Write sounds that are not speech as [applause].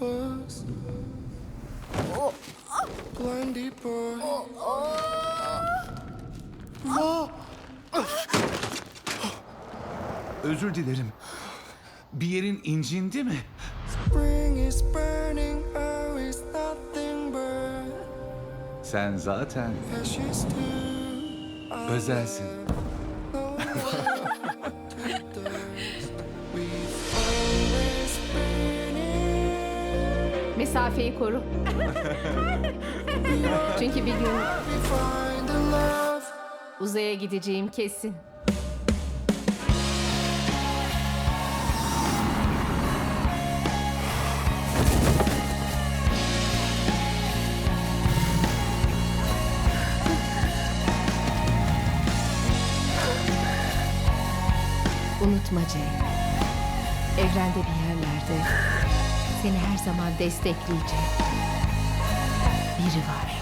was. Blind deeper. Özür dilerim. Bir yerin incindi mi? Spring is burning, oh, is nothing but Sen zaten ashes too. özelsin. Mesafeyi koru. [laughs] Çünkü bir gün uzaya gideceğim kesin. Unutma Jane. Evrende bir yerlerde seni her zaman destekleyecek biri var.